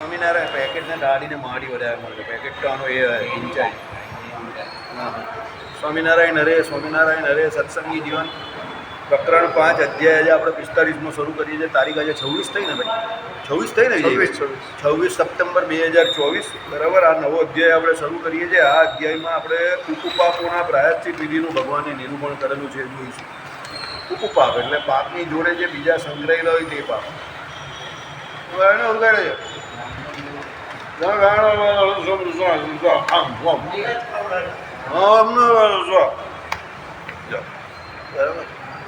સ્વામિનારાયણ પેકેટને દાડીને માડી વધારે મળે પેકેટ તો આનો એ ઇન્ચાઈ હા સ્વામિનારાયણ હરે સ્વામિનારાયણ હરે સત્સંગી જીવન પ્રકરણ પાંચ અધ્યાય આજે આપણે પિસ્તાળીસમાં શરૂ કરીએ છીએ તારીખ આજે છવ્વીસ થઈ ને ભાઈ છવ્વીસ થઈ ને છવ્વીસ, છવ્વીસ. સપ્ટેમ્બર બે હજાર ચોવીસ બરાબર આ નવો અધ્યાય આપણે શરૂ કરીએ છીએ આ અધ્યાયમાં આપણે કુકુપાપોના પ્રાયશ્ચિત વિધિનું ભગવાને નિરૂપણ કરેલું છે જોઈશું કુકુપાપ એટલે પાપની જોડે જે બીજા સંગ્રહેલા હોય તે પાપ એને ઉગાડે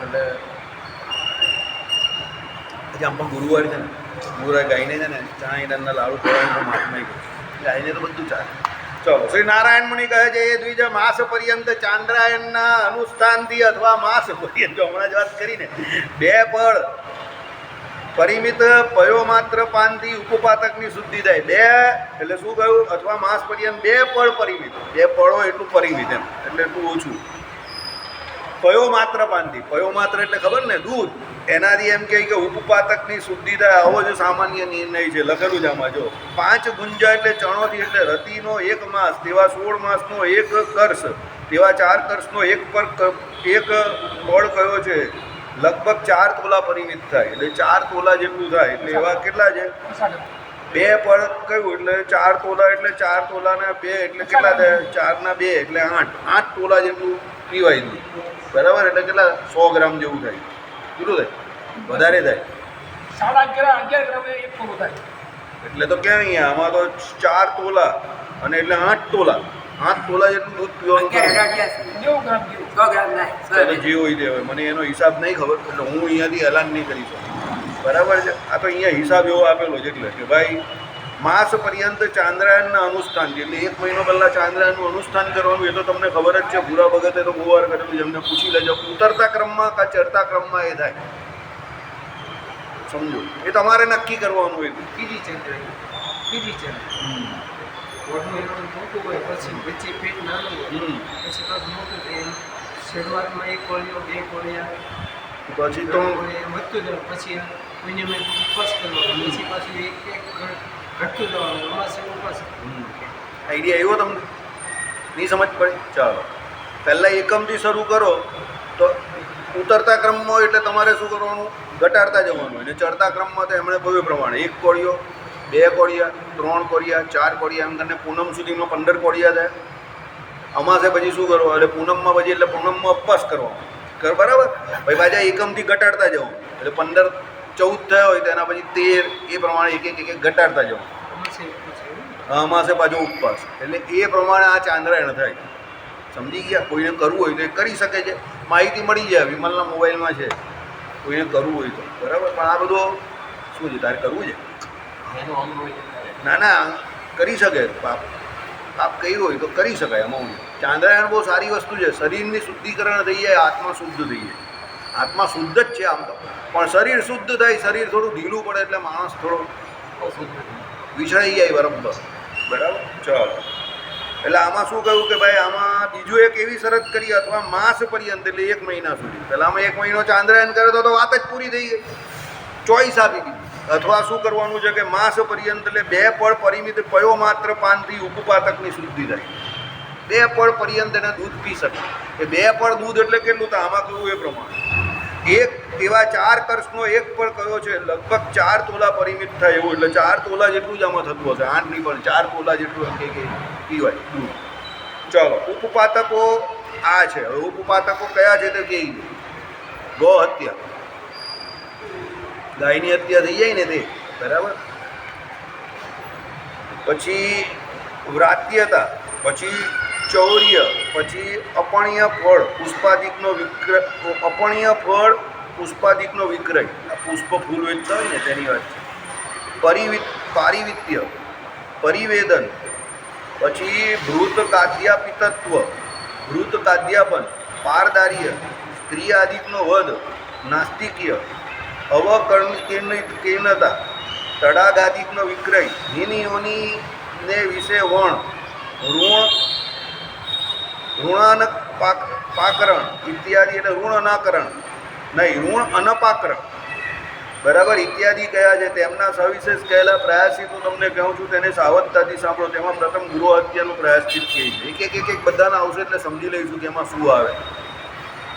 એટલે પછી આમ પણ ગુરુવાર છે ને, ગુરુવાર ગાઈને છે ને, ચણા લાડુ ખવડાવીને મહાત્મા ગયું. ગાઈને તો બધું ચાલે. ચલો, શ્રી નારાયણ મુનિ કહે છે, એ દ્વિજ માસ પર્યંત ચાંદ્રાયણના અનુષ્ઠાનથી અથવા માસ પર્યંત હમણાં જ વાત કરીને, બે પળ પરિમિત પયો માત્ર પાનથી ઉપપાતકની શુદ્ધિ થાય બે, એટલે શું કહ્યું? અથવા માસ પર્યંત બે પળ પરિમિત. બે પળો એટલું પરિમિત એમ, એટલે એટલું ઓછું. પયો માત્ર પાનથી પયો માત્ર એટલે ખબર ને? દૂધ. એનાથી એમ કહે કે ઉપપાતકની શુદ્ધિ થાય. આવો જ સામાન્ય નિર્ણય છે. લખેલું જ આમાં, જો. પાંચ ગુંજા એટલે ચણોથી એટલે રતિનો એક માસ, તેવા સોળ માસનો એક કર્ષ તેવા ચાર કર્ષનો એક પર એક બળ કયો છે? લગભગ ચાર તોલા પરિમિત થાય. એટલે ચાર તોલા જેટલું થાય એટલે એવા કેટલા છે? બે પર કયું? એટલે ચાર તોલા એટલે ચાર તોલાના બે એટલે કેટલા થાય? ચારના બે એટલે આઠ. આઠ તોલા જેટલું પીવાય દૂધ બરાબર? એટલે કેટલા? સો ગ્રામ જેવું થાય. કેટલું થાય? વધારે થાય. સાડા અગિયાર અગિયાર એક થાય. એટલે તો ક્યાં અહીંયા? આમાં તો ચાર તોલા અને એટલે આઠ તોલા. દૂધ પીવાનું એટલે જે હોય તે હોય. મને એનો હિસાબ નહીં ખબર એટલે હું અહીંયાથી એલાન નહીં કરી શકું. બરાબર છે? આ તો અહીંયા હિસાબ એવો આપેલો છે એટલે કે ભાઈ માસ પર્યંત ચાંદ્રાયણના અનુષ્ઠાન એટલે એક મહિનો પહેલાં ચાંદ્રાયણનું અનુષ્ઠાન કરવાનું એ તો તમને ખબર જ છે. ભૂરા ભગતે તો બહુ વાર કરેલું છે. એમને પૂછી લેજો ઉતરતા ક્રમમાં કા ચડતા ક્રમમાં એ થાય? સમજો. એ તમારે નક્કી કરવાનું હોય. ચંદ્ર ચંદ્ર મોઢું એનું મોટું હોય પછી વચ્ચે પેટ નાનું હોય. પછી પગ મોટું થાય શરૂઆતમાં એક કોળીઓ બે કોળિયા પછી તો વધતું જવાનું પછી મહિને મહિને ઉપવાસ કરવાનો પછી પાછું એક એક ઘટતું જવાનું અમાસે ઉપવાસ. આઈડિયા એવો તમને? નહીં સમજ પડે? ચાલો. પહેલાં એકમથી શરૂ કરો તો ઉતરતા ક્રમમાં એટલે તમારે શું કરવાનું? ઘટાડતા જવાનું અને ચડતા ક્રમમાં તો એમણે કહ્યું પ્રમાણે. એક કોળિયો બે કોળિયા, ત્રણ કોળિયા, ચાર કોળિયા, એમ કરીને પૂનમ સુધીમાં પંદર કોળિયા થાય. અમાસે પછી શું કરવું એટલે પૂનમમાં પછી એટલે પૂનમમાં ઉપવાસ કરો કર બરાબર? ભાઈ પાછા એકમથી ઘટાડતા જાઓ એટલે પંદર, ચૌદ થયા હોય તો એના પછી તેર, એ પ્રમાણે એક એક એક ઘટાડતા જાઓ અમાસે પાછો ઉપવાસ. એટલે એ પ્રમાણે આ ચાંદ્રાયણ થાય. સમજી ગયા? કોઈને કરવું હોય તો એ કરી શકે છે. માહિતી મળી જાય. વિમલના મોબાઈલમાં છે. કોઈને કરવું હોય તો. બરાબર? પણ આ બધું શું છે? તારે કરવું છે? ના ના કરી શકે. પાપ પાપ કર્યું હોય તો કરી શકાય હું ચાંદ્રાયણ બહુ સારી વસ્તુ છે. શરીરની શુદ્ધિકરણ થઈ જાય આત્મા શુદ્ધ થઈ જાય. આત્મા શુદ્ધ જ છે આમ તો. પણ શરીર શુદ્ધ થાય શરીર થોડું ઢીલું પડે એટલે માણસ થોડો વિછળાઈ જાય બરાબર. બરાબર? ચાલો. એટલે આમાં શું કહ્યું કે ભાઈ આમાં બીજું એક એવી શરત કરી અથવા માસ પર્યંત એટલે એક મહિના સુધી. પહેલાં આમાં એક મહિનો ચાંદ્રાયણ કરે તો તો વાત જ પૂરી થઈ ગઈ. ચોઈસ આપી દીધી. અથવા શું કરવાનું છે કે માસ પર્યંત એટલે બે પળ પરિમિત પયો માત્ર પાનથી ઉપપાતકની શુદ્ધિ થાય? બે પળ પર્યંત એને દૂધ પી શકે. એ બે પળ દૂધ એટલે કેટલું? તો આમાં કહ્યું એ પ્રમાણે. એક એવા ચાર કર્ષનો એક પળ કયો છે? લગભગ ચાર તોલા પરિમિત થાય એવું. એટલે ચાર તોલા જેટલું જ આમાં થતું હશે. આઠ નહીં, પણ ચાર તોલા જેટલું કે પીવાય દૂધ ચલો ઉપપાતકો આ છે. હવે ઉપપાતકો કયા છે તે કે ગો હત્યા ગાયની હત્યા થઈ જાય ને તે, બરાબર? પછી વ્રાત્યતા, પછી ચૌર્ય, પછી અપણ્ય ફળ, પુષ્પાદિકનો વિક્રય અપણ્ય ફળ, પુષ્પાદિકનો વિક્રય. આ પુષ્પ ફૂલ વેચતા હોય ને, તેની વાત. છે પરિવિત, પારિવિત્ય, પરિવેદન, પછી ભૃત કાદ્યાપિતત્વ ભૃત કાદ્યાપન પારદાર્ય સ્ત્રી આદિકનો વધ, નાસ્તિક્ય અવકર્ણતા તડાગાદિકનો વિક્રય હિનિયોની ને વિશે વણ, ઋણ ઋણાન પાક, પાકરણ ઇત્યાદિ એટલે ઋણ અનાકરણ. નહીં, ઋણ અનપાકરણ. બરાબર? ઇત્યાદિ કયા છે? તેમના સવિશેષ કહેલા પ્રયાસિત હું તમને કહું છું, તેને સાવધતાથી સાંભળો. તેમાં પ્રથમ ગૃહ હત્યાનું પ્રયાસિત કહે છે એક એક એક બધાના આવશે એટલે સમજી લઈશું કે એમાં શું આવે.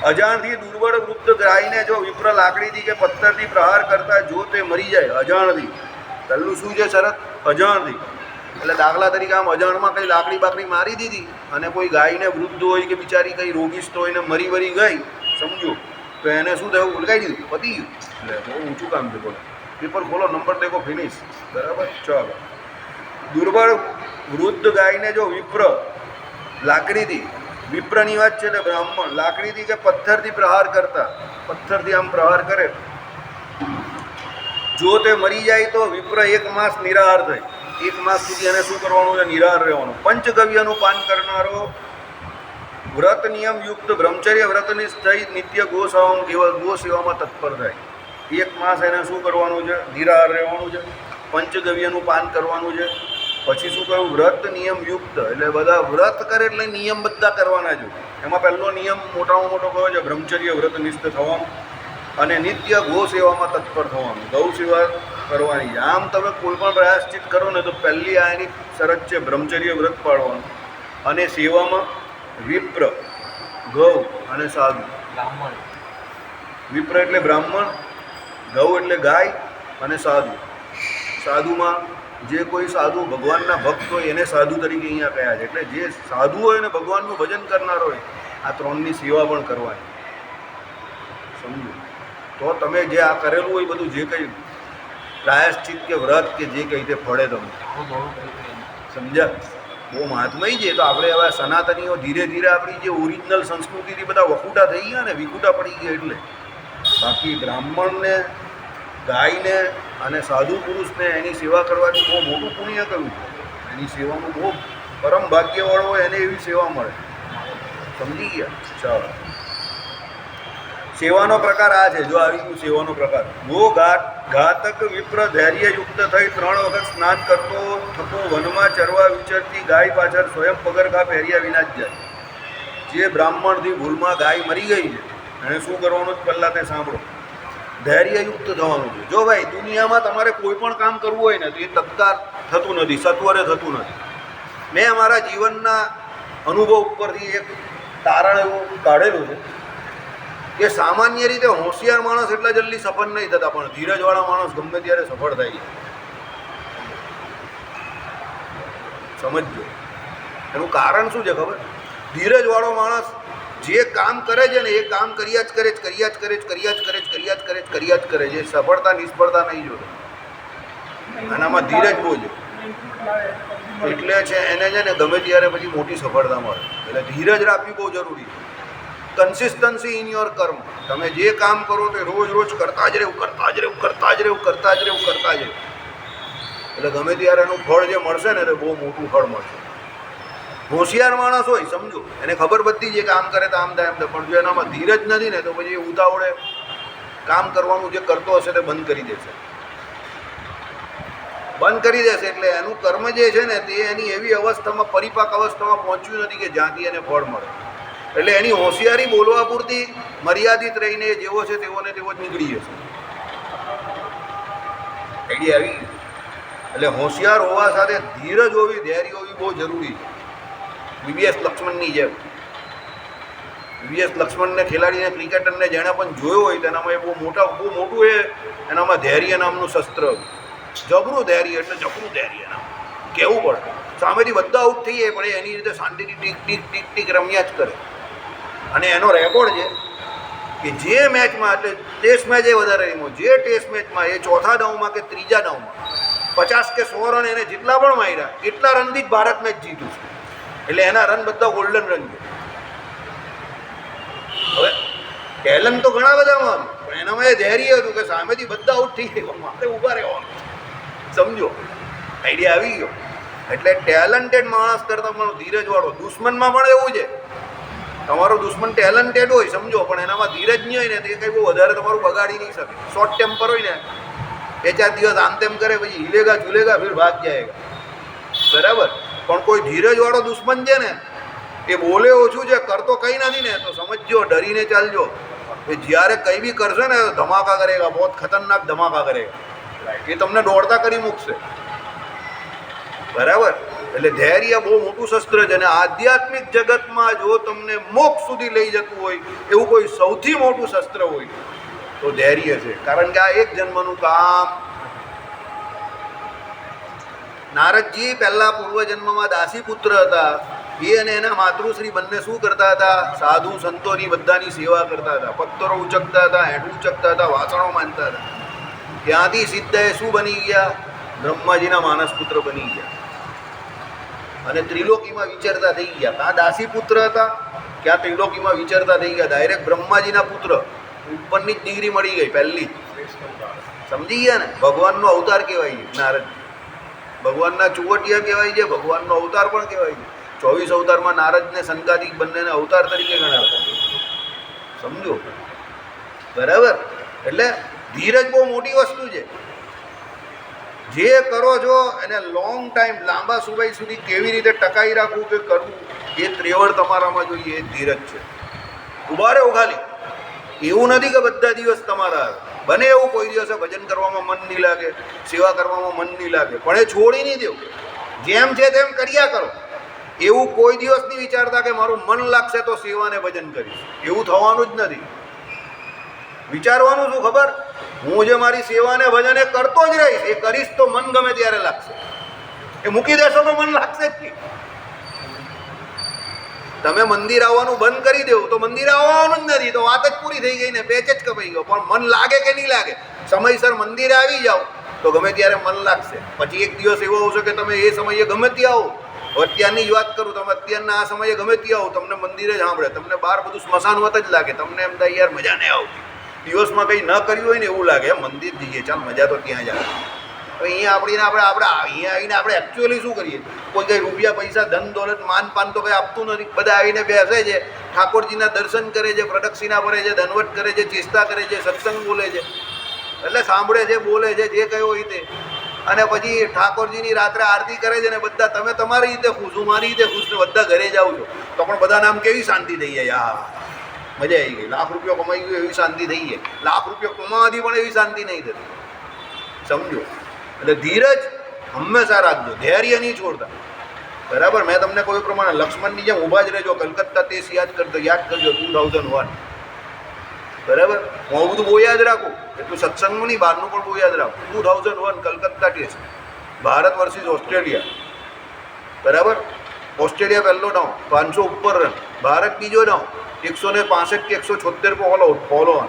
અજાણથી દુર્બળ વૃદ્ધ ગાયને જો વિપ્ર લાકડીથી કે પથ્થરથી પ્રહાર કરતા જો તે મરી જાય અજાણથી. પહેલું શું છે શરત? અજાણથી. એટલે દાખલા તરીકે આમ અજાણમાં કંઈ લાકડી બાકડી મારી દીધી અને કોઈ ગાયને વૃદ્ધ હોય કે બિચારી કંઈ રોગિષ્ટ હોય ને મરી વરી ગઈ સમજો. તો એને શું થયું? ઉલગાઈ દીધું પતી ગયું. એટલે બહુ ઊંચું કામ છે બોલો. પેપર ખોલો નંબર દેખો ફિનિશ બરાબર? ચાલો. દુર્બળ વૃદ્ધ ગાયને જો વિપ્ર લાકડીથી વિપ્રની વાત છે એટલે બ્રાહ્મણ લાકડીથી કે પથ્થરથી પ્રહાર કરતા, પથ્થરથી આમ પ્રહાર કરે, જો તે મરી જાય તો વિપ્ર એક માસ નિરાહાર થાય. એક માસ સુધી એને શું કરવાનું? છે નિરાહાર રહેવાનું. પંચગવ્યનું પાન કરનારો વ્રત નિયમ યુક્ત બ્રહ્મચર્ય વ્રતની થઈ નિત્ય ગો સેવામાં કેવળ ગો સેવામાં તત્પર થાય. એક માસ એને શું કરવાનું છે? નિરાહાર રહેવાનું છે. પંચગવ્યનું પાન કરવાનું છે. પછી શું કહ્યું? વ્રત નિયમ યુક્ત એટલે બધા વ્રત કરે એટલે નિયમ બધા કરવાના જ. એમાં પહેલો નિયમ મોટામાં મોટો કયો છે? બ્રહ્મચર્ય વ્રતનિષ્ઠ થવાનું અને નિત્ય ગો સેવામાં તત્પર થવાનું. ગૌ સેવા કરવાની. આમ તમે કોઈ પણ પ્રયાસચિત કરો ને તો પહેલી આ એની શરત છે બ્રહ્મચર્ય વ્રત પાડવાનું અને સેવામાં વિપ્ર ગૌ અને સાધુ. બ્રાહ્મણ. વિપ્ર એટલે બ્રાહ્મણ ગૌ એટલે ગાય અને સાધુ. સાધુમાં જે કોઈ સાધુ ભગવાનના ભક્ત હોય એને સાધુ તરીકે અહીંયા કહ્યા છે. એટલે જે સાધુ હોય ને ભગવાનનું ભજન કરનાર હોય, આ ત્રણની સેવા પણ કરવાની. સમજો? તો તમે જે આ કરેલું હોય બધું જે કંઈ પ્રાયશ્ચિત કે વ્રત કે જે કંઈ તે ફળે કર્યું સમજ્યા? બહુ મહાત્મય છે. તો આપણે હવે સનાતનીઓ ધીરે ધીરે આપણી જે ઓરિજિનલ સંસ્કૃતિથી બધા વખૂટા થઈ ગયા ને, વિખૂટા પડી ગયા એટલે. બાકી બ્રાહ્મણને, ગાયને અને સાધુ પુરુષને એની સેવા કરવાથી બહુ મોટું પુણ્ય કરવું એની સેવાનું બહુ પરમ ભાગ્યવાળો હોય એને એવી સેવા મળે. સમજી ગયા? ચાલો. સેવાનો પ્રકાર આ છે. જો આવી ગયું સેવાનો પ્રકાર. ગો ઘાત ઘાતક, વિપ્ર, ધૈર્યયુક્ત થઈ ત્રણ વખત સ્નાન કરતો, થતો, વનમાં ચરવા વિચરતી ગાય પાછળ સ્વયં પગરખા પહેર્યા વિના જ જાય. જે બ્રાહ્મણથી ભૂલમાં ગાય મરી ગઈ છે, એણે શું કરવાનું જ પહેલાં તે સાંભળો. ધૈર્યયુક્ત થવાનું છે. જો ભાઈ, દુનિયામાં તમારે કોઈ પણ કામ કરવું હોય ને, તો એ તત્કાળ થતું નથી, સત્વરે થતું નથી. મેં અમારા જીવનના અનુભવ ઉપરથી એક તારણ એવું કાઢેલું છે કે સામાન્ય રીતે હોશિયાર માણસ એટલા જલ્દી સફળ નહીં થતા, પણ ધીરજવાળા માણસ ગમે ત્યારે સફળ થાય છે. સમજજો. એનું કારણ શું છે ખબર? ધીરજવાળો માણસ જે કામ કરે છે ને એ કામ કર્યા જ કરે જ, કર્યા જ કરે જ, કર્યા જ કરે જ, કર્યા જ કરે જ, કર્યા જ કરે છે. સફળતા, નિષ્ફળતા નહીં જોડે આનામાં ધીરજ બહુ છે એટલે છે એને છે ને ગમે ત્યારે પછી મોટી સફળતા મળે. એટલે ધીરજ રાખવી બહુ જરૂરી છે. કન્સિસ્ટન્સી ઇન યોર કર્મ તમે જે કામ કરો તે રોજ રોજ કરતા જ રહેવું, કરતા જ રહેવું, કરતા જ રહેવું, કરતા જ રહેવું, કરતા જ રહેવું. એટલે ગમે ત્યારે એનું ફળ જે મળશે ને, તે બહુ મોટું ફળ મળશે. હોશિયાર માણસ હોય, સમજો. એને ખબર બધી છે કે આમ કરે તો આમ થાય, એમ થાય. પણ જો એનામાં ધીરજ નથી ને, તો પછી એ ઉતાવળે કામ કરવાનું જે કરતો હશે તે બંધ કરી દેશે. બંધ કરી દેશે એટલે એનું કર્મ જે છે ને, તે એની એવી અવસ્થામાં, પરિપાક અવસ્થામાં પહોંચ્યું નથી કે જ્યાંથી એને ફળ મળે. એટલે એની હોશિયારી બોલવા પૂરતી મર્યાદિત રહીને જેવો છે તેવો ને તેવો જ નીકળી જશે. આઈડિયા આવી એટલે હોશિયાર હોવા સાથે ધીરજ હોવી, ધૈર્ય હોવી બહુ જરૂરી છે. વીવીએસ લક્ષ્મણની જેમ. વીવીએસ લક્ષ્મણને ખેલાડીને, ક્રિકેટરને જેણે પણ જોયો હોય તેનામાં એ બહુ મોટા, બહુ મોટું એ એનામાં ધૈર્ય નામનું શસ્ત્ર. જબરું ધૈર્ય એટલે જબરું ધૈર્ય નામ. કહેવું પડે સામેથી બધા આઉટ થઈ જાય, પણ એની રીતે શાંતિથી ટીક ટીક ટીક ટીક રમ્યા જ કરે. અને એનો રેકોર્ડ છે કે જે મેચમાં, એટલે ટેસ્ટ મેચ એ વધારે રમ્યો. જે ટેસ્ટ મેચમાં, એ ચોથા દાવમાં કે ત્રીજા દાવમાં પચાસ કે સો રન એને જેટલા પણ માર્યા, એટલા રનથી જ ભારત મેચ જીત્યું છે. એટલે એના રન બધા ગોલ્ડન રન છે. હવે ટેલેન્ટ તો ઘણા બધામાં પણ એનામાં એ ધૈર્ય હતું કે સામેથી બધા આઉટ થઈ ગયા. મારે ઊભા રહેવાનું. સમજો આઈડિયા આવી ગયો. એટલે ટેલેન્ટેડ માણસ કરતાં પણ ધીરજવાળો, દુશ્મનમાં પણ એવું છે. તમારો દુશ્મન ટેલેન્ટેડ હોય, સમજો, પણ એનામાં ધીરજ નહીં હોય ને એ કંઈ બહુ વધારે તમારું બગાડી નહીં શકે. શોર્ટ ટેમ્પર હોય ને, બે ચાર દિવસ આમ તેમ કરે, પછી હિલેગા ઝુલેગા ફિર ભાગ જાયગા બરાબર? પણ કોઈ ધીરજવાળો દુશ્મન છે ને, એ બોલે ઓછું છે, કરતો કંઈ નથી ને, તો સમજજો, ડરીને ચાલજો. એ જ્યારે કંઈ બી કરશે ને ધમાકા કરેગા બહુ ખતરનાક ધમાકા કરેગા એ તમને દોડતા કરી મૂકશે. બરાબર? એટલે ધૈર્ય બહુ મોટું શસ્ત્ર છે અને આધ્યાત્મિક જગતમાં જો તમને મોક્ષ સુધી લઈ જતું હોય, એવું કોઈ સૌથી મોટું શસ્ત્ર હોય, તો ધૈર્ય છે. કારણ કે આ એક જન્મનું કામ નારદજી પહેલા પૂર્વજન્મમાં દાસી પુત્ર હતા. એ અને એના માતૃશ્રી બંને શું કરતા હતા? સાધુ સંતોની બધાની સેવા કરતા હતા. પથ્થરો ઉચકતા હતા હેઠ ઉચકતા હતા, વાસણો માનતા હતા. ત્યાંથી સિદ્ધએ શું બની ગયા? બ્રહ્માજીના માનસ પુત્ર બની ગયા. અને ત્રિલોકીમાં વિચરતા થઈ ગયા ત્યાં દાસી પુત્ર હતા? ક્યાં ત્રિલોકીમાં વિચરતા થઈ ગયા? ડાયરેક્ટ બ્રહ્માજીના પુત્ર. ઉપરની જ ડિગ્રી મળી ગઈ, પહેલી સમજી ગયા ને? ભગવાનનો અવતાર કહેવાય છે નારદ ભગવાનના ચુવટિયા કહેવાય છે, ભગવાનનો અવતાર પણ કહેવાય છે. ચોવીસ અવતારમાં નારદને સંગાદિક બંનેને અવતાર તરીકે ગણાવતા સમજો? બરાબર? એટલે ધીરજ બહુ મોટી વસ્તુ છે. જે કરો છો એને લોંગ ટાઈમ લાંબા સમય સુધી કેવી રીતે ટકાઈ રાખવું કે કરવું, એ ત્રેવડ તમારામાં જોઈએ, એ ધીરજ છે. ઊભા રહો ખાલી એવું નથી કે બધા દિવસ તમારા આવે. બને એવું કોઈ દિવસે ભજન કરવામાં મન નહીં લાગે, સેવા કરવામાં મન નહીં લાગે, પણ એ છોડી નહીં દેવું. જેમ છે તેમ કર્યા કરો. એવું કોઈ દિવસ નહીં વિચારતા કે મારું મન લાગશે તો સેવાને ભજન કરીશ. એવું થવાનું જ નથી. વિચારવાનું શું ખબર? હું જે મારી સેવાને ભજને કરતો જ રહીશ, એ કરીશ તો મન ગમે ત્યારે લાગશે. એ મૂકી દેશો તો મન લાગશે જ નહીં. તમે મંદિર આવવાનું બંધ કરી દેવું તો મંદિર આવવાનું જ નથી, તો વાત જ પૂરી થઈ ગઈ ને, પેચ જ કપાઈ ગયો. પણ મન લાગે કે નહીં લાગે? સમયસર મંદિરે આવી જાઓ, તો ગમે ત્યારે મન લાગશે. પછી એક દિવસ એવો આવશે કે તમે એ સમયે ગમે ત્યાં આવો. અત્યારની વાત કરું, તમે અત્યારના આ સમયે ગમે ત્યાં આવો, તમને મંદિરે જ સાંભળે. તમને બહાર બધું સ્મશાન વત જ લાગે. તમને એમ થાય, યાર, મજા નહીં આવતી. દિવસમાં કંઈ ન કર્યું હોય ને એવું લાગે. મંદિર જઈએ, ચાલ, મજા તો ત્યાં જ આવે. અહીંયા આપણીને આપણે આપણે અહીંયા આવીને આપણે એકચ્યુઅલી શું કરીએ? કોઈ કંઈ રૂપિયા, પૈસા, ધન, દોલત, માન, પાન તો કંઈ આપતું નથી. બધા આવીને બેસે છે. ઠાકોરજીના દર્શન કરે છે, પ્રદક્ષિણા ભરે છે ધનવટ કરે છે, ચેષ્ટા કરે છે, સત્સંગ બોલે છે. એટલે સાંભળે છે, બોલે છે, જે કયો તે. અને પછી ઠાકોરજીની રાત્રે આરતી કરે છે ને બધા, તમે તમારી રીતે ખુશ હું, મારી રીતે ખુશ ને બધા ઘરે જાઓ છો. તો પણ બધા નામ કેવી શાંતિ થઈ જાય? યાર મજા આવી ગઈ. લાખ રૂપિયા કમાઈ ગયો એવી શાંતિ થઈ ગઈ લાખ રૂપિયા કમાવાથી પણ એવી શાંતિ નહીં થતી. સમજો. એટલે ધીરજ હંમેશા રાખજો. ધૈર્ય નહીં છોડતા. બરાબર? મેં તમને કોઈ પ્રમાણે લક્ષ્મણની જેમ ઊભા જ રહેજો. કલકત્તા તે યાદ કરતો યાદ કરજો. ટુ થાઉઝન્ડ વન બરાબર? હું આવું બધું બહુ યાદ રાખું. એટલું સત્સંગનું નહીં, બહારનું પણ બહુ યાદ રાખું. Two thousand one Calcutta test Bharat versus Australia. બરાબર? ઓસ્ટ્રેલિયા પહેલો ડાઉન પાંચસો ઉપર રન ભારત બીજો ડાઉન એકસો ને પાસઠ કે એકસો છોતેર પર ઓલ આઉટ ફોલો ઓન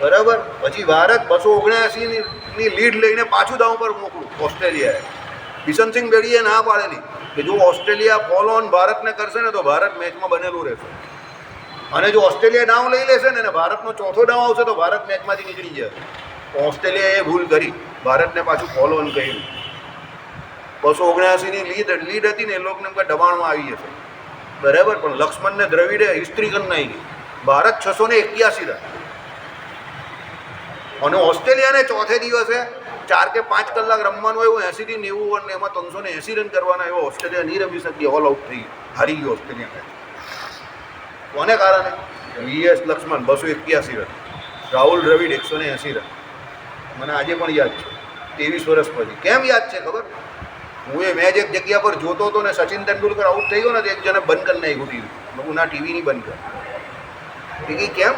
બરાબર? પછી ભારત બસો ઓગણ્યાસીની લીડ લઈને પાછું દાવ પર મોકલું, ઓસ્ટ્રેલિયાએ. બિશનસિંહ બેડીએ ના પાડેલી કે જો ઓસ્ટ્રેલિયા ફોલો ઓન ભારતને કરશે ને તો ભારત મેચમાં બનેલું રહેશે. અને જો ઓસ્ટ્રેલિયા ડાઉન લઈ લેશે ને અને ભારતનો ચોથો ડાઉન આવશે તો ભારત મેચમાંથી નીકળી જશે. ઓસ્ટ્રેલિયાએ ભૂલ કરી. ભારતને પાછું ફોલો ઓન કર્યું. બસો ઓગણ્યાસીની લીડ લીડ હતી ને એ લોકોને કોઈ દબાણમાં આવી જશે. બરાબર? પણ લક્ષ્મણને દ્રવિડે હિસ્ટ્રી કરી નાખી. ભારત છસો ને એક્યાસી રન. અને ઓસ્ટ્રેલિયાને ચોથે દિવસે ચાર કે પાંચ કલાક રમવાનું એવું એંસીથી નેવું ઓવર ને એમાં ત્રણસો ને એંસી રન કરવાના એવો ઓસ્ટ્રેલિયા નહીં રમી શકી ઓલ આઉટ થઈ હારી ગયો ઓસ્ટ્રેલિયા મેચ કોને કારણે? વીએસ લક્ષ્મણ, બસો એક્યાસી રન. રાહુલ દ્રવિડ એકસો ને એંસી રન. મને આજે પણ યાદ છે, ત્રેવીસ વર્ષ પછી. કેમ યાદ છે ખબર? હું એ મેચ એક જગ્યા પર જોતો હતો ને સચિન તેંડુલકર આઉટ થઈ ગયો ને એક જણે બંધ કરી નાખ્યું ટીવી હું ના ટીવી નહીં બંધ કર. એ કેમ?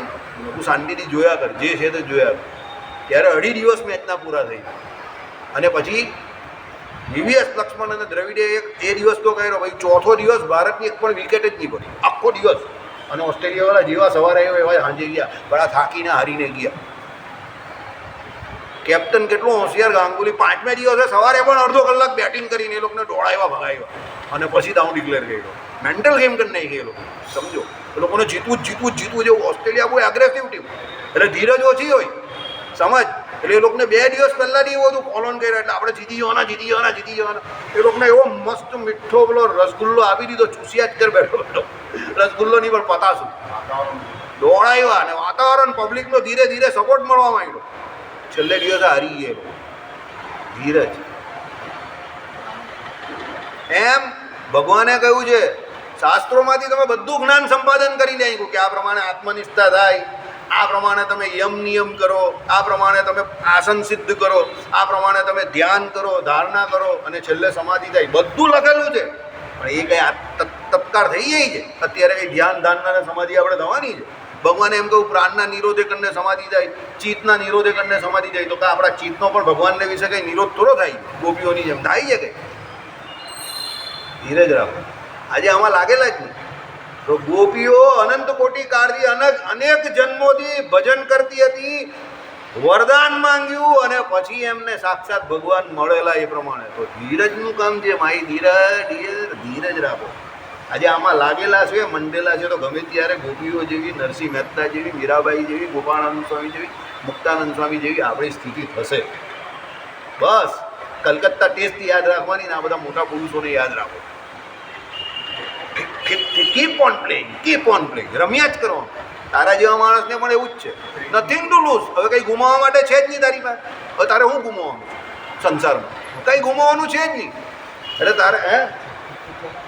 હું શાંતિથી જોયા કર, જે છે તે જોયા કર. ત્યારે અઢી દિવસ મેચના પૂરા થઈ અને પછી ડીવીએસ લક્ષ્મણ અને દ્રવિડે એક એ દિવસ તો કર્યો ભાઈ ચોથો દિવસ ભારતની એક પણ વિકેટ જ નહીં પડી. આખો દિવસ. અને ઓસ્ટ્રેલિયાવાળા જેવા સવારે આવ્યો, એવા સાંજે ગયા બડા થાકીને હારીને ગયા. કેપ્ટન કેટલું હોશિયાર ગાંગુલી. પાંચમે દિવસે સવારે પણ અડધો કલાક બેટિંગ કરીને એ લોકોને દોડાવ્યા, ભગાવ્યા. અને પછી દાઉન ડિક્લેર કર્યો. મેન્ટલ ગેમ કરી નાખી એ લોકો સમજો. એ લોકોને જીતવું જ જીતવું જીતવું જેવું ઓસ્ટ્રેલિયા બહુ એગ્રેસિવ ટીમ એટલે ધીરજ ઓછી હોય. સમજ? એટલે એ લોકોને બે દિવસ પહેલાંથી એવું બધું ફોલોન કર્યા એટલે આપણે જીતી જવાના જીતી જવાના જીતી જવાના. એ લોકોને એવો મસ્ત મીઠો પેલો રસગુલ્લો આપી દીધો ચૂસિયા જ કર બેઠો બેઠો રસગુલ્લો નહીં, પણ પતાશું. દોડાવ્યા અને વાતાવરણ પબ્લિકનો ધીરે ધીરે સપોર્ટ મળવા માંડ્યો. છેલ્લે દિવસે હારી ગયો ધીરજ. એમ ભગવાને કહ્યું છે, શાસ્ત્રોમાંથી તમે બધું જ્ઞાન સંપાદન કરી આવ્યું કે આ પ્રમાણે આત્મનિષ્ઠા થાય. આ પ્રમાણે તમે યમ નિયમ કરો, આ પ્રમાણે તમે આસન સિદ્ધ કરો, આ પ્રમાણે તમે ધ્યાન કરો, ધારણા કરો અને છેલ્લે સમાધિ થાય. બધું લખેલું છે. પણ એ કંઈ આ તત- તત્કાળ થઈ જાય છે? અત્યારે કંઈ ધ્યાન, ધારણા અને સમાધિ આપણે થવાની છે. ભગવાને એમ કહ્યું, પ્રાણના નિરોધે કરીને સમાધિ જાય ચિત્તના નિરોધે કરીને સમાધિ જાય તો કે આપણા ચિત્તનો પણ ભગવાનને વિશે કંઈ નિરોધ થોડો થાય? ગોપીઓની જેમ. થાય છે કઈ? ધીરજ રાખો. આજે આમાં લાગેલા જ નહીં. તો ગોપીઓ અનંત કોટી કાળથી અનેક અનેક જન્મોથી ભજન કરતી હતી. વરદાન માંગ્યું અને પછી એમને સાક્ષાત ભગવાન મળેલા એ પ્રમાણે. તો ધીરજનું કામ છે મારી ધીરજ ધીરજ ધીરજ રાખો. આજે આમાં લાગેલા છે, મંડેલા છે, તો ગમે ત્યારે ગોપીઓ જેવી, નરસિંહ મહેતા જેવી, મીરાબાઈ જેવી, ગોપાળાનંદ સ્વામી જેવી, મુક્તાનંદ સ્વામી જેવી આપણી સ્થિતિ થશે. બસ. કલકત્તા ટેસ્ટ યાદ રાખવાની ને આ બધા મોટા પુરુષોને યાદ રાખો. Keep on playing keep on playing રમ્યા જ કરવાનું તારા જેવા માણસને પણ એવું જ છે. નથિંગ ટુ લૂઝ હવે કંઈ ગુમાવવા માટે છે જ નહીં તારી પાસે. હવે તારે શું ગુમાવવાનું? સંસારમાં. કંઈ ગુમાવવાનું છે જ નહીં. એટલે તારે, હે?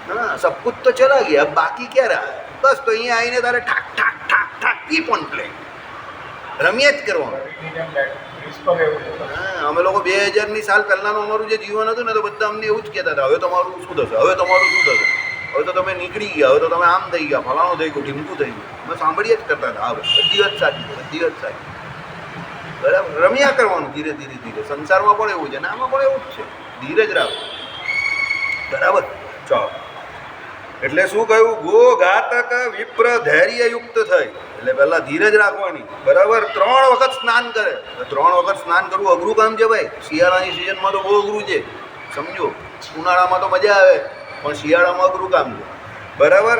ના, સબ કુછ તો ચલા ગયા. બાકી ક્યાં રહ્યા? બસ, તો અહીંયા આવીને તારે ઠાક ઠાક ઠાક ઠાક કીપ ઓન પ્લેઇંગ રમ્યા જ કરવાનું. હા, અમે લોકો બે હજારની સાલ પહેલાંનું અમારું જે જીવન હતું ને, તો બધા અમને એવું જ કહેતા હતા, હવે તમારું શું થશે? હવે તમારું શું થશે? હવે તો તમે નીકળી ગયા, હવે તો તમે આમ થઈ ગયા, ફલાણું થઈ ગયું ઢીમકું થઈ ગયું. અમે સાંભળીએ જ કરતા હતા. હવે બધી વાત સાચી બધી વાત સાચી બરાબર? રમ્યા કરવાનું ધીરે ધીરે ધીરે. સંસારમાં પણ એવું છે ને આમાં પણ એવું જ છે. ધીરજ રાખો. બરાબર? ચાલો. એટલે શું કહ્યું? ગો ઘાતક વિપ્ર ધૈર્યયુક્ત થઈ. એટલે પહેલાં ધીરજ રાખવાની. બરાબર? ત્રણ વખત સ્નાન કરે. ત્રણ વખત સ્નાન કરવું અઘરું કામ છે ભાઈ. શિયાળાની સિઝનમાં તો બહુ અઘરું છે. સમજો? ઉનાળામાં તો મજા આવે. પણ શિયાળામાં અઘરું કામ છે. બરાબર?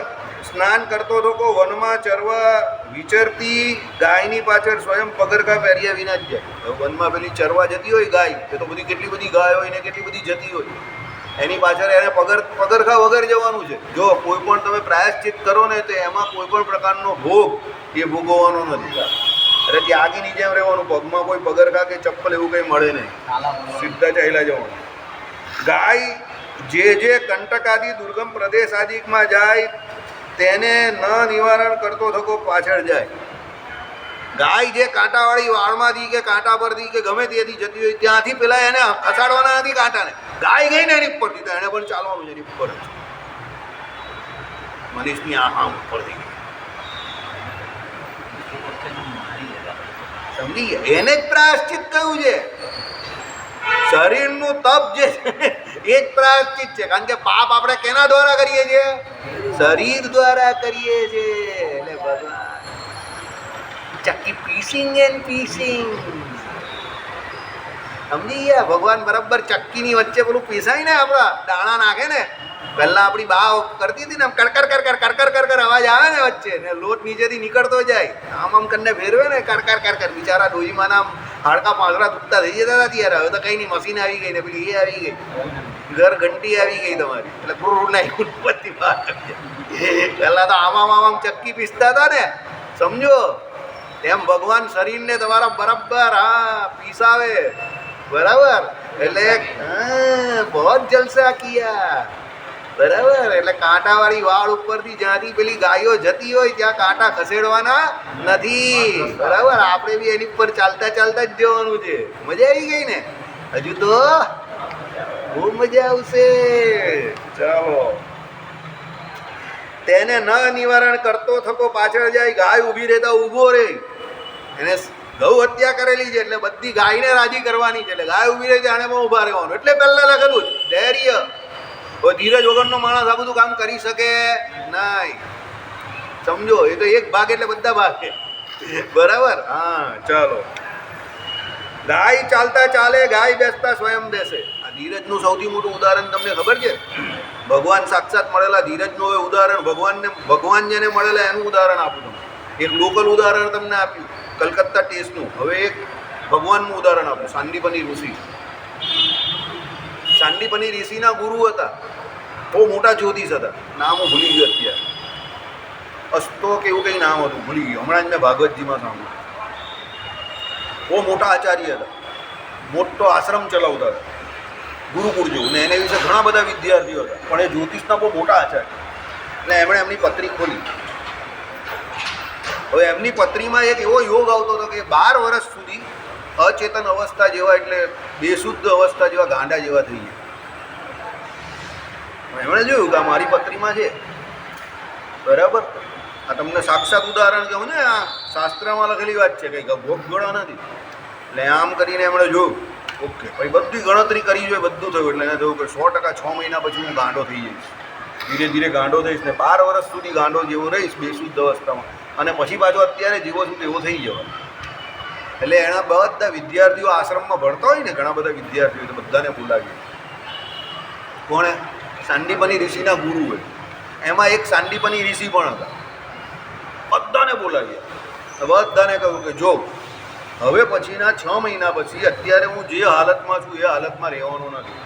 સ્નાન કરતો હતો કો વનમાં ચરવા વિચરતી ગાયની પાછળ સ્વયં પગરખા પહેર્યા વિના જ જાય. વનમાં પેલી ચરવા જતી હોય ગાય એ તો બધી કેટલી બધી ગાય હોય ને કેટલી બધી જતી હોય. એની પાછળ એને પગર પગરખા વગર જવાનું છે. જો કોઈ પણ તમે પ્રાયશ્ચિત કરો ને તો એમાં કોઈ પણ પ્રકારનો ભોગ એ ભોગવવાનો નથી. એટલે ત્યાગીની જેમ રહેવાનું પગમાં કોઈ પગરખા કે ચપ્પલ એવું કંઈ મળે નહીં. સીધા ચાલ્યા જવાનું. ગાય જે જે કંટકાદી દુર્ગમ પ્રદેશ આદિકમાં જાય, તેને ન નિવારણ કરતો થકો પાછળ જાય. ગાય જે કાંટાવાળી વાળમાંથી કે કાંટા પરથી કે ગમે ત્યાંથી જતી હોય, ત્યાંથી પેલા એને ખસાડવાના નથી કાંટાને. ગાય ગઈ ને એની ઉપરથી, તો એને પણ ચાલવાનું એની ઉપર મનીષની આ આમ ઉપરથી. સમજી એને જ પ્રાયશ્ચિત કહ્યું છે. શરીરનું તપ જે છે એ જ પ્રાયશ્ચિત છે. કારણ કે પાપ આપણે કેના દ્વારા કરીએ છીએ? શરીર દ્વારા કરીએ છીએ. એટલે ભગવાન ચક્કી પીસિંગ એન્ડ પીસિંગ. સમજી ગયા? ભગવાન બરાબર ચક્કીની વચ્ચે પેલું પીસાય ને આપણા, દાણા નાખે ને? પહેલા આપણી બા કરતી હતી ને આમ કડકર કરકર કરકર કરકર અવાજ આવે ને વચ્ચે ને લોટ નીચેથી નીકળતો જાય. આમ આમ કરીને ફેરવે ને કડકર કરકર બિચારા ડોહીમાં આમ હાડકા પાંદડા દુખતા થઈ જતા હતા ત્યારે. હવે તો કંઈ નહીં મશીન આવી ગઈ ને પેલી એ આવી ગઈ. ઘર ઘંટી આવી ગઈ તમારી. એટલે પૂરું બહાર આવી પહેલા તો આમામ આમ આમ આમ ચક્કી પીસતા હતા ને. સમજો? એમ ભગવાન શરીરને તમારા બરાબર, હા, પીસાવે. બરાબર? એટલે બહુ જલસા કિયા. બરાબર? એટલે કાંટાવાળી વાળ ઉપરથી જ્યાંથી પેલી ગાયો જતી હોય, ત્યાં કાંટા ખસેડવાના નથી. બરાબર? આપણે બી એની ઉપર ચાલતા ચાલતા જ જવાનું છે. મજા આવી ગઈ ને? હજુ તો બહુ મજા આવશે. ચાલો તેને ન નિવારણ કરતો થકો પાછળ જાય, ગાય ઊભી રહેતા ઊભો રહે એને ગૌ હત્યા કરેલી છે એટલે બધી ગાયને રાજી કરવાની છે. એટલે ગાય ઊભી રહી છે, આને પણ ઊભા રહેવાનું. એટલે પહેલાં લખેલું જ ધૈર્ય. ધીરજ વગરનો માણસ આ બધું કામ કરી શકે નહીં. સમજો, એ તો એક ભાગ એટલે બધા ભાગ બરાબર? હા, ચાલો. ગાય ચાલતા ચાલે, ગાય બેસતા સ્વયં બેસે. ધીરજનું સૌથી મોટું ઉદાહરણ તમને ખબર છે? ભગવાન સાક્ષાત મળેલા ધીરજનું હવે ઉદાહરણ ભગવાનને, ભગવાન જેને મળેલા એનું ઉદાહરણ આપું તમને. એક લોકલ ઉદાહરણ તમને આપ્યું, કલકત્તા ટેસ્ટનું. હવે એક ભગવાનનું ઉદાહરણ આપું, સાંદીપની ઋષિ. સાંદીપની ઋષિના ગુરુ હતા. બહુ મોટા જ્યોતિષ હતા. નામ હું ભૂલી ગયો અત્યારે. અસ્તો કે એવું કંઈ નામ હતું, ભૂલી ગયું. હમણાં જ મેં ભાગવતજીમાં સાંભળ્યું. બહુ મોટા આચાર્ય હતા. મોટો આશ્રમ ચલાવતા હતા. ગુરુકુળ જેવું ને એને વિશે ઘણા બધા વિદ્યાર્થીઓ હતા. પણ એ જ્યોતિષના બહુ મોટા આચાર્ય. એટલે એમણે એમની પત્રી ખોલી. હવે એમની પત્રીમાં એક એવો યોગ આવતો હતો કે બાર વર્ષ સુધી અચેતન અવસ્થા જેવા એટલે બેશુદ્ધ અવસ્થા જેવા ગાંડા જેવા થઈ ગયા. એમણે જોયું કે આ મારી પત્રીમાં છે. બરાબર? આ તમને સાક્ષાત ઉદાહરણ કહું ને, આ શાસ્ત્રમાં લખેલી વાત છે કંઈ ભોગ ગોળા નથી. એટલે આમ કરીને એમણે જોયું. ઓકે. પછી બધી ગણતરી કરી જોઈએ, બધું થયું. એટલે એને થયું કે સો ટકા છ મહિના પછી હું ગાંડો થઈ જઈશ. ધીરે ધીરે ગાંડો થઈશ ને બાર વર્ષ સુધી ગાંડો જેવો રહીશ બેશુદ્ધ અવસ્થામાં અને પછી પાછો અત્યારે જેવો છું તેવો થઈ જવાનો એટલે એના બધા વિદ્યાર્થીઓ આશ્રમમાં ભણતા હોય ને, ઘણા બધા વિદ્યાર્થીઓ તો બધાને બોલાવી કોણે? સાંડીપની ઋષિના ગુરુ હોય. એમાં એક સાંડીપની ઋષિ પણ હતા. બધાને બોલાવ્યા બધાને કહ્યું કે જો હવે પછીના છ મહિના પછી અત્યારે હું જે હાલતમાં છું એ હાલતમાં રહેવાનું નથી.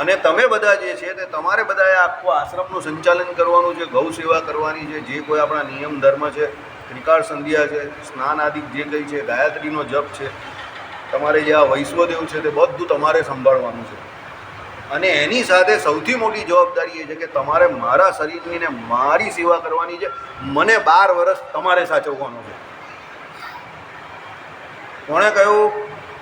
અને તમે બધા જે છે તે તમારે બધાએ આખું આશ્રમનું સંચાલન કરવાનું છે, ગૌ સેવા કરવાની છે, જે કોઈ આપણા નિયમ ધર્મ છે, ત્રિકાળ સંધ્યા છે, સ્નાન આદિ જે કંઈ છે, ગાયત્રીનો જપ છે, તમારે જે આ વૈશ્વદેવ છે તે બધું તમારે સંભાળવાનું છે. અને એની સાથે સૌથી મોટી જવાબદારી એ છે કે તમારે મારા શરીરની ને મારી સેવા કરવાની છે. મને બાર વર્ષ તમારે સાચવવાનું છે. કોણે કહ્યું?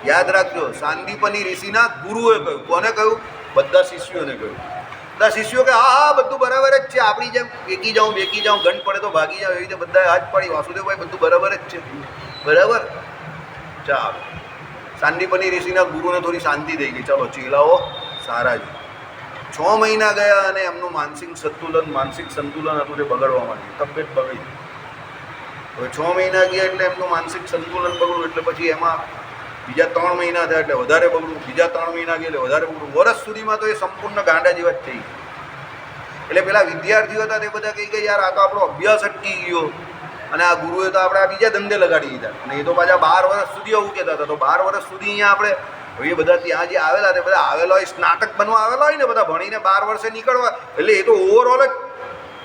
યાદ રાખજો, સાંદીપની ઋષિના ગુરુએ કહ્યું. કોને કહ્યું? બધા શિષ્યોને કહ્યું. બધા શિષ્યો કે, હા હા, બધું બરાબર જ છે. આપણી જેમ બેકી જાઉં બેકી જાઉં ગંઠ પડે તો ભાગી જાઉં, એવી રીતે બધા હાથ પાડી. વાસુદેવભાઈ, બધું બરાબર જ છે. બરાબર? ચાલો. સાંદીપની ઋષિના ગુરુને થોડી શાંતિ થઈ ગઈ. ચાલો, ચીલાઓ, સારા છે છ મહિના ગયા અને એમનું માનસિક સંતુલન માનસિક સંતુલન હતું તે બગડવા માંડ્યું. તબિયત બગડી. હવે છ મહિના ગયા એટલે એમનું માનસિક સંતુલન બગડ્યું એટલે પછી એમાં બીજા ત્રણ મહિના થયા એટલે વધારે બગડ્યું. બીજા ત્રણ મહિના ગયા એટલે વધારે બગડ્યું. વર્ષ સુધીમાં તો એ સંપૂર્ણ ગાંડા જેવા જ થઈ એટલે પેલા વિદ્યાર્થીઓ હતા તે બધા કહી ગયા યાર આ તો આપણો અભ્યાસ અટકી ગયો. અને આ ગુરુએ તો આપણે આ બીજા ધંધે લગાડી દીધા. અને એ તો પાછા બાર વર્ષ સુધી આવું કહેતા હતા. તો બાર વર્ષ સુધી અહીંયા આપણે હવે એ બધા ત્યાં જે આવેલા તે બધા આવેલા હોય, સ્નાતક બનવા આવેલા હોય ને બધા ભણીને બાર વર્ષે નીકળવા. એટલે એ તો ઓવરઓલ જ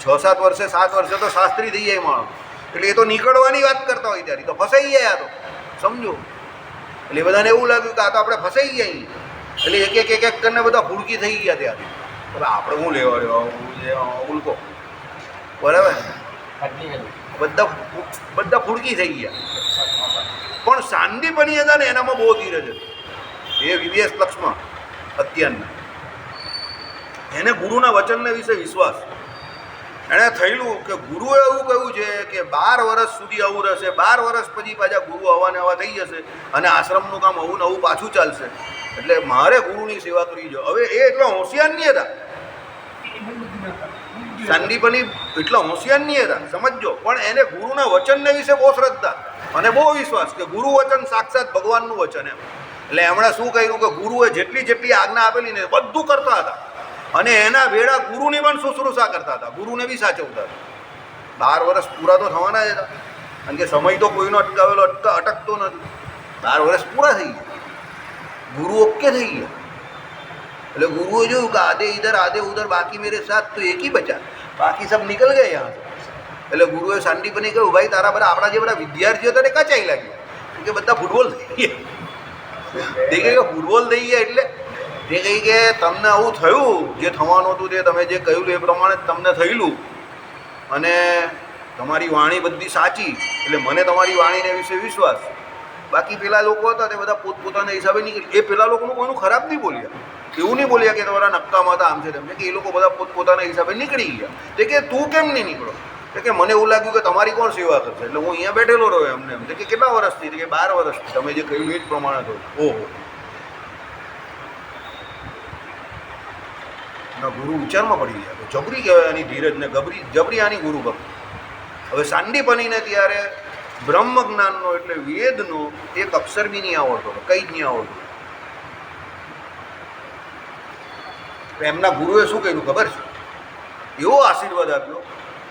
છ સાત વર્ષે સાત વર્ષે તો શાસ્ત્રી થઈ જાય માણસ. એટલે એ તો નીકળવાની વાત કરતા હોય ત્યારે. તો ફસાઈ ગયા તો. સમજો? એટલે બધાને એવું લાગ્યું કે આ તો આપણે ફસાઈ ગયા. એટલે એક એક એક એક કરીને બધા ફૂડકી થઈ ગયા ત્યારે. હવે આપણે હું લેવા લેવા ઉલકો. બરાબર? બધા બધા ફૂડકી થઈ ગયા. પણ સાંદીપની હતા ને એનામાં બહુ ધીરજ હતી. એ વિદેશ લક્ષ્મણ અત્યારના. એને ગુરુના વચનને વિશે વિશ્વાસ. એણે થયેલું કે ગુરુએ એવું કહ્યું છે કે બાર વર્ષ સુધી આવું રહેશે, બાર વર્ષ પછી પાછા ગુરુ અવાને આવા થઈ જશે અને આશ્રમનું કામ આવું ને આવું પાછું ચાલશે. એટલે મારે ગુરુની સેવા કરવી જોઈએ હવે એ એટલો હોશિયાર નહીં હતા. સાંદીપની એટલો હોશિયાર નહીં હતા, સમજજો. પણ એને ગુરુના વચનને વિશે બહુ શ્રદ્ધા અને બહુ વિશ્વાસ કે ગુરુ વચન સાક્ષાત ભગવાનનું વચન એમ. એટલે એમણે શું કહ્યું કે ગુરુએ જેટલી જેટલી આજ્ઞા આપેલી ને બધું કરતા હતા. અને એના વેળા ગુરુની પણ શુશ્રુષા કરતા હતા. ગુરુને બી સાચવતા હતા. બાર વર્ષ પૂરા તો થવાના જ હતા. કારણ કે સમય તો કોઈનો અટકાવેલો અટકતો નથી. બાર વર્ષ પૂરા થઈ ગયા. ગુરુ ઓકે થઈ ગયા. એટલે ગુરુએ જોયું કે આધે ઇધર આધે ઉધર બાકી મેરે સાથ તો એક જ બચા બાકી સબ નીકળ ગયા યહાં એટલે ગુરુએ પણ કહ્યું ભાઈ તારા બધા આપણા જે બધા વિદ્યાર્થીઓ તને કચાઈ લાગ્યા. કે બધા ફૂટબોલ થઈ ગયા. દેખે કે ફૂટબોલ થઈ ગયા એટલે તે કહી કે તમને આવું થયું, જે થવાનું હતું તે તમે જે કહ્યું એ પ્રમાણે તમને થયેલું. અને તમારી વાણી બધી સાચી, એટલે મને તમારી વાણીને વિશે વિશ્વાસ. બાકી પેલા લોકો હતા તે બધા પોતપોતાના હિસાબે નીકળી એ પેલા લોકોનું કોઈનું ખરાબ નહીં બોલ્યા. એવું નહીં બોલ્યા કે તમારા નક્કામાં હતા આમ છે તેમને કે એ લોકો બધા પોતપોતાના હિસાબે નીકળી ગયા. તે કે તું કેમ નહીં નીકળો? કે મને એવું લાગ્યું કે તમારી કોણ સેવા કરશે? એટલે હું અહીંયા બેઠેલો રહ્યો એમને એમ. કે કેટલા વર્ષથી કે બાર વર્ષથી તમે જે કહ્યું એ જ પ્રમાણે થયું. ઓહો. ગુરુ વિચારમાં પડી ગયા. જબરી કહેવાય આની ધીરજ ને ગબરી જબરી આની ગુરુ ભક્તિ હવે સાંડીપનીને ત્યારે બ્રહ્મ જ્ઞાનનો એટલે વેદનો એક અક્ષર બી નહીં આવડતો કંઈ જ નહીં આવડતો એમના ગુરુએ શું કહ્યું ખબર છે? એવો આશીર્વાદ આપ્યો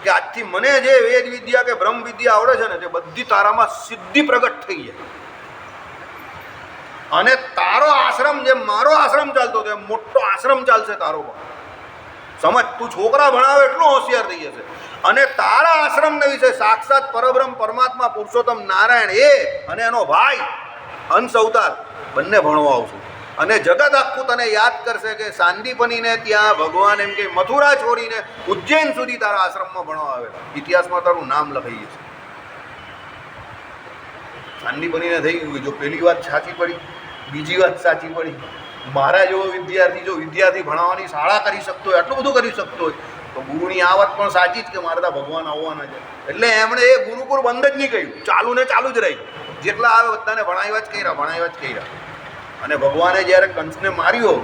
કે આજથી મને જે વેદ વિદ્યા કે બ્રહ્મ વિદ્યા આવડે છે ને તે બધી તારામાં સિદ્ધિ પ્રગટ થઈ જાય. અને તારો આશ્રમ જે મારો આશ્રમ ચાલતો હતો મોટો આશ્રમ ચાલશે તારો પણ. સમજ? તું છોકરા ભણાવે એટલો હોશિયાર થઈ જશે. અને તારા આશ્રમને વિશે સાક્ષાત પરબ્રહ્મ પરમાત્મા પુરુષોત્તમ નારાયણ એ અને એનો ભાઈ હંસ અવતાર બંને ભણવા આવશું. અને જગત આખું તને યાદ કરશે કે સાંદીપનીને ત્યાં ભગવાન એમ કે મથુરા છોડીને ઉજ્જૈન સુધી તારા આશ્રમમાં ભણવા આવે ઇતિહાસમાં તારું નામ લખાઈ જશે. સાંદીપનીને થઈ ગયું જો પહેલી વાત સાચી પડી, બીજી વાત સાચી પડી મારા જેવો વિદ્યાર્થી જો વિદ્યાર્થી ભણાવવાની શાળા કરી શકતો હોય, આટલું બધું કરી શકતો હોય, તો ગુરુની આ વાત પણ સાચી જ કે મારે ત્યાં ભગવાન આવવાના છે. એટલે એમણે એ ગુરુકુળ બંધ જ નહીં કહ્યું ચાલુ ને ચાલુ જ રહી. જેટલા આવે બધાને ભણાવ્યા જ કર્યા, ભણાવ્યા જ કર્યા. અને ભગવાને જ્યારે કંસને માર્યો,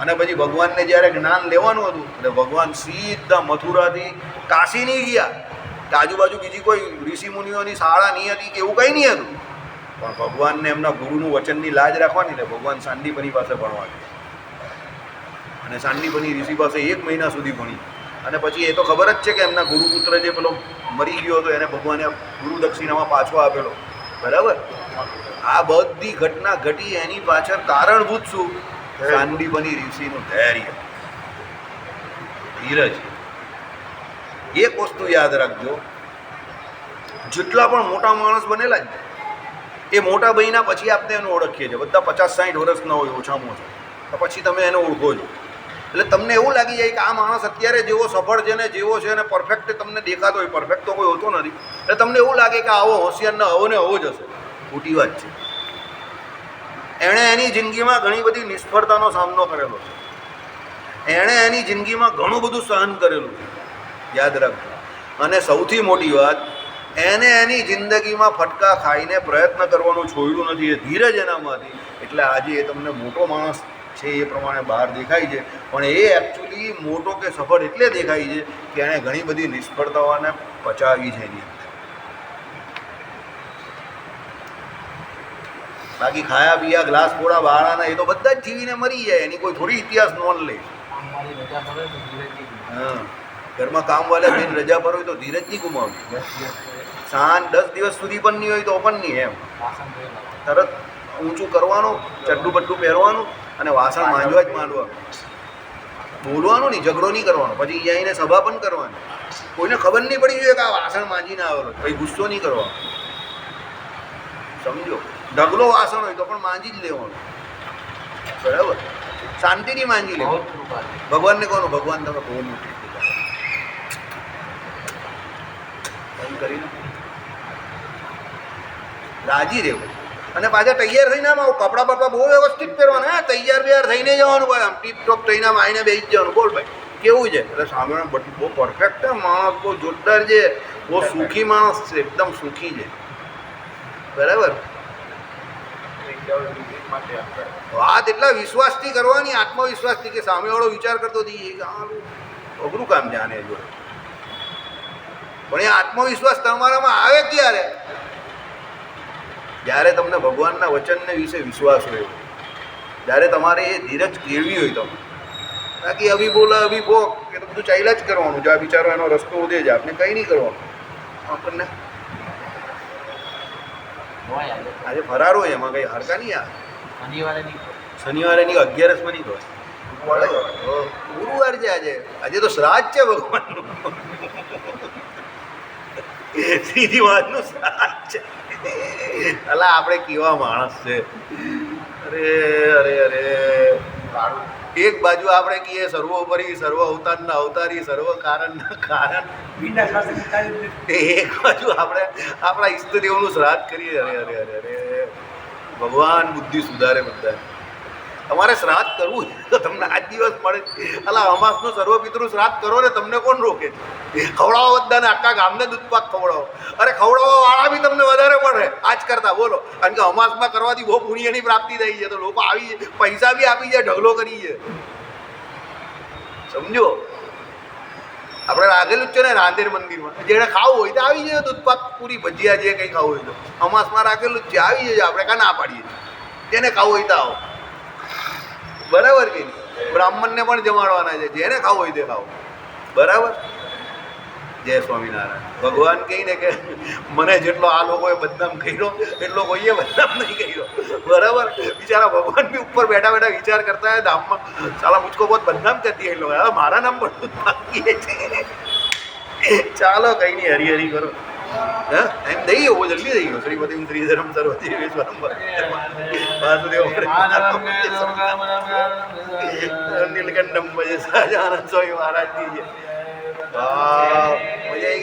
અને પછી ભગવાનને જ્યારે જ્ઞાન લેવાનું હતું, એટલે ભગવાન સીધા મથુરાથી કાશી નહીં ગયા. કે આજુબાજુ બીજી કોઈ ઋષિ મુનિઓની શાળા નહીં હતી કે એવું કંઈ નહીં હતું. પણ ભગવાનને એમના ગુરુનું વચનની લાજ રાખવાની ને ભગવાન સાંદીપની પાસે ભણવા ગયા અને સાંદીપની ઋષિ પાસે એક મહિના સુધી ભણી. અને પછી એ તો ખબર જ છે કે એમના ગુરુપુત્ર જે પેલો મરી ગયો હતો એને ભગવાને ગુરુ દક્ષિણામાં પાછો આપેલો. બરાબર? આ બધી ઘટના ઘટી એની પાછળ કારણભૂત શું? સાંદીપની ઋષિનું ધૈર્ય. ધીરજ. એક વસ્તુ યાદ રાખજો. જેટલા પણ મોટા માણસ બનેલા જ એ મોટા ભાઈના પછી આપણે એને ઓળખીએ છીએ. બધા પચાસ સાઠ વર્ષના હોય, ઓછામાં ઓછા. તો પછી તમે એને ઓળખો છો. એટલે તમને એવું લાગી જાય કે આ માણસ અત્યારે જેવો સફળ છે ને જેવો છે ને પરફેક્ટ તમને દેખાતો હોય. પરફેક્ટ તો કોઈ હોતો નથી. એટલે તમને એવું લાગે કે આવો હોશિયાર ને આવો ને આવો જ હશે. ખોટી વાત છે. એણે એની જિંદગીમાં ઘણી બધી નિષ્ફળતાનો સામનો કરેલો છે. એણે એની જિંદગીમાં ઘણું બધું સહન કરેલું છે. યાદ રાખજો. અને સૌથી મોટી વાત એને એની જિંદગીમાં ફટકા ખાઈને પ્રયત્ન કરવાનું છોડ્યું નથી. એ ધીરજ એનામાંથી. એટલે આજે એ તમને મોટો માણસ છે એ પ્રમાણે બહાર દેખાય છે. પણ એ એકચ્યુઅલી મોટો કે સફળ એટલે દેખાય છે કે એણે ઘણી બધી નિષ્ફળતાઓને પચાવી છે એની અંદર. બાકી ખાયા પીયા ગ્લાસ પોળા બાળાના એ તો બધા જ જીવીને મરી જાય. એની કોઈ થોડી ઇતિહાસ નોંધ લે. હા. ઘરમાં કામવાળા બેન રજા પર હોય તો ધીરજ નહીં સાંજ દસ દિવસ સુધી પણ નહીં હોય તો પણ નહીં એમ. તરત ઊંચું કરવાનું ચડ્ડું બડ્ડું પહેરવાનું અને વાસણ માંજવા જ માંડવાનું. બોલવાનું નહીં ઝઘડો નહીં કરવાનો. પછી અહીંયા આવીને સભા પણ કરવાની. કોઈને ખબર નહીં પડી જોઈએ કે આ વાસણ માંજીને આવેલો ભાઈ પછી ગુસ્સો નહીં કરવાનો. સમજો? ઢગલો વાસણ હોય તો પણ માંજી જ લેવાનું. બરાબર? શાંતિથી માંજી છે. ભગવાનને કહો ભગવાન તમે બહુ મોટી કરીને રાજી રહેવું. અને પાછા તૈયાર થઈને આમ આવું, કપડાં બપડા બહુ વ્યવસ્થિત પહેરવાના, હા, તૈયાર બિયાર થઈને જવાનું ભાઈ, આમ ટીપ ટોપ થઈને આમ આવીને બેસી જવાનું, બોલ ભાઈ, કેવું છે? એટલે સામે બધું બહુ પરફેક્ટ માણસ બહુ જોરદાર છે, બહુ સુખી માણસ છે, એકદમ સુખી છે. બરાબર? વાત એટલા વિશ્વાસથી કરવાની, આત્મવિશ્વાસથી કે સામેવાળો વિચાર કરતો હતી કે અઘરું કામ છે આને જોડે. પણ એ આત્મવિશ્વાસ તમારામાં આવે ક્યારે? જ્યારે તમને ભગવાનના વચનને વિશે વિશ્વાસ હોય જ્યારે તમારે એ ધીરજ કેળવી હોય તમે બાકી અભી બોલા અભી ભો એ તો બધું ચાલ્યા જ કરવાનું. જો આ બિચારો એનો રસ્તો ઉદે જ આપણે કંઈ નહીં કરવાનું. આપણને આજે ફરારો ફરાર હોય એમાં કંઈ હરકા નહીં આવે. શનિવારે નહીં શનિવારે અગિયારસમાં નહીં હોય. ગુરુવાર છે આજે. આજે તો શ્રાદ્ધ છે ભગવાનનું. સીધી વાતનું શ્રાદ્ધ છે. અલા આપણે કેવા માણસ છે? અરે અરે અરે એક બાજુ આપણે કહીએ સર્વોપરી સર્વ અવતારના અવતારી સર્વ કારણના કારણ. એક બાજુ આપણે આપણા ઈષ્ટદેવનું શ્રાદ્ધ કરીએ. અરે અરે અરે અરે. ભગવાન બુદ્ધિ સુધારે બધા. તમારે શ્રાદ્ધ કરવું તો તમને આજ દિવસ મળે અલા, અમાસનો સર્વપિતૃ શ્રાદ્ધ કરો ને તમને કોણ રોકે? છે ખવડાવો બધાને, આખા ગામને દૂધપાક ખવડાવો. અરે ખવડાવવા વાળા બી તમને વધારે મળે. આજ કરતા બોલો. કારણ કે અમાસમાં કરવાથી બહુ પુણ્યની પ્રાપ્તિ થઈ છે. તો લોકો આવી પૈસા બી આપી જાય, ઢગલો કરી છે સમજો? આપણે રાખેલું જ છે ને રાંદેર મંદિરમાં. જેને ખાવું હોય તો આવી જાય દૂધપાક પૂરી ભજીયા જે કંઈ ખાવું હોય તો. અમાસમાં રાખેલું જ છે આવી જજો આપણે કાં ના પાડીએ? જેને ખાવું હોય તો આવો. બરાબર કે બ્રાહ્મણને પણ જમાડવાના છે, જેને ખાવું હોય તે ખાવ બરાબર? જય સ્વામિનારાયણ. ભગવાન કહીને કે, મને જેટલો આ લોકોએ બદનામ કર્યો, એટલો કોઈએ બદનામ નહીં કર્યો. બરાબર? બિચારા ભગવાન બી ઉપર બેઠા બેઠા વિચાર કરતા હોય, ધામમાં સાલા મુજકો બહુ બદનામ કરતી એ લોકો મારા નામ પણ ચાલો, કંઈ નહીં હરી હરી કરો. दैव वो जल्दी दैव श्रीपति श्रीधरम सरस्वती विश्वम वासुदेव नीलकंठम भजे सजानंद स्वामी महाराज की जय